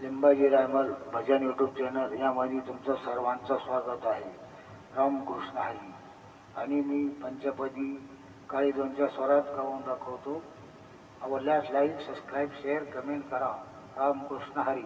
लिंबाजी रायमल भजन YouTube channel यामध्ये तुमचं सर्वांचं स्वागत आहे. रामकृष्ण हरी आणि मी पंचपदी काळी दोनच्या स्वरात गाऊन दाखवतो. आवडल्यास लाईक सबस्क्राईब शेअर कमेंट करा. रामकृष्ण हरी.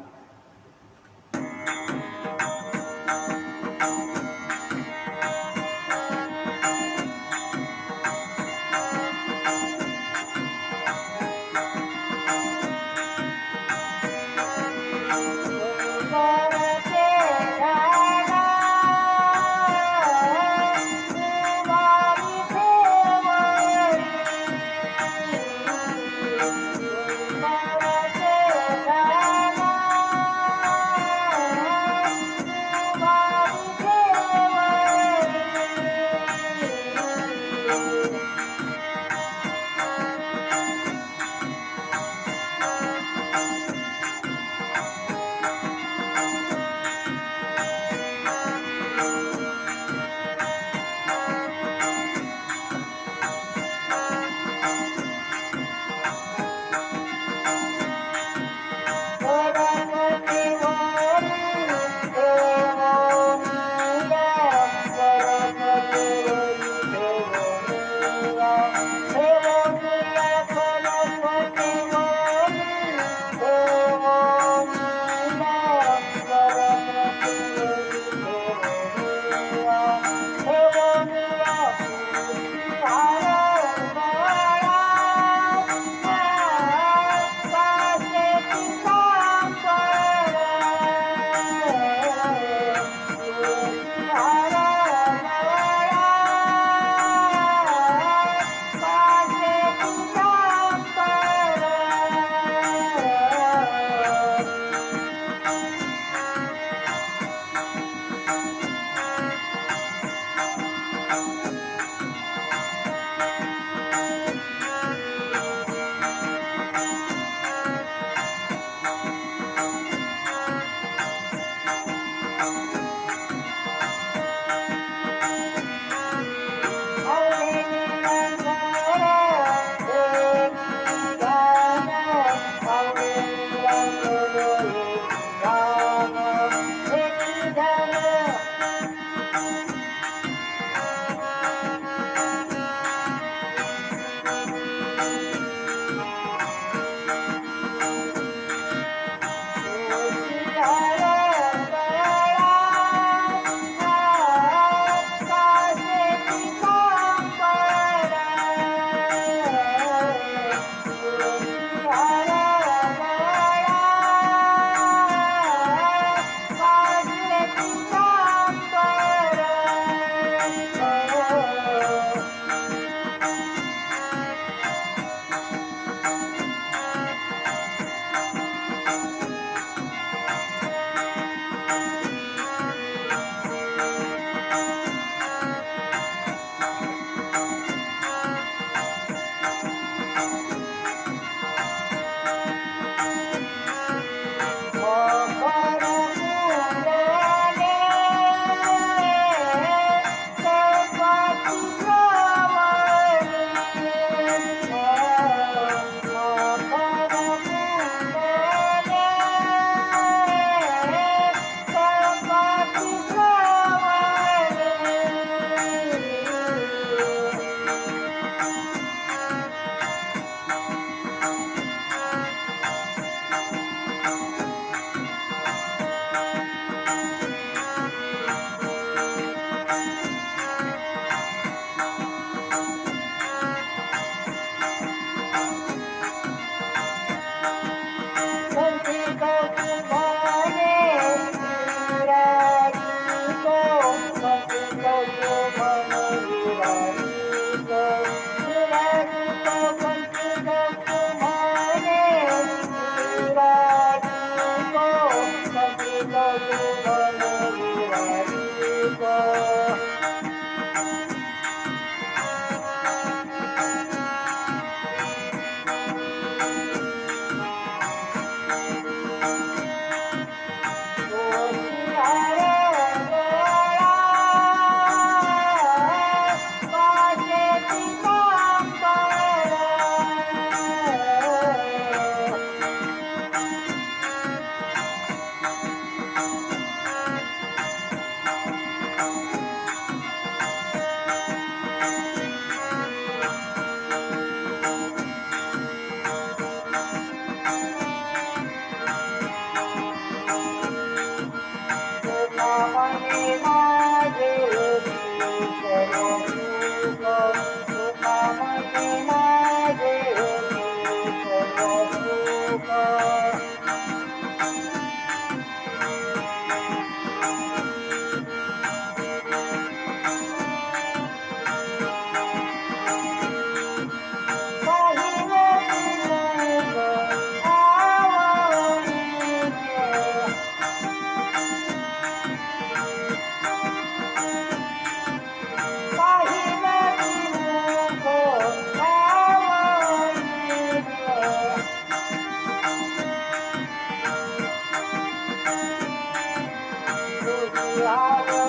love.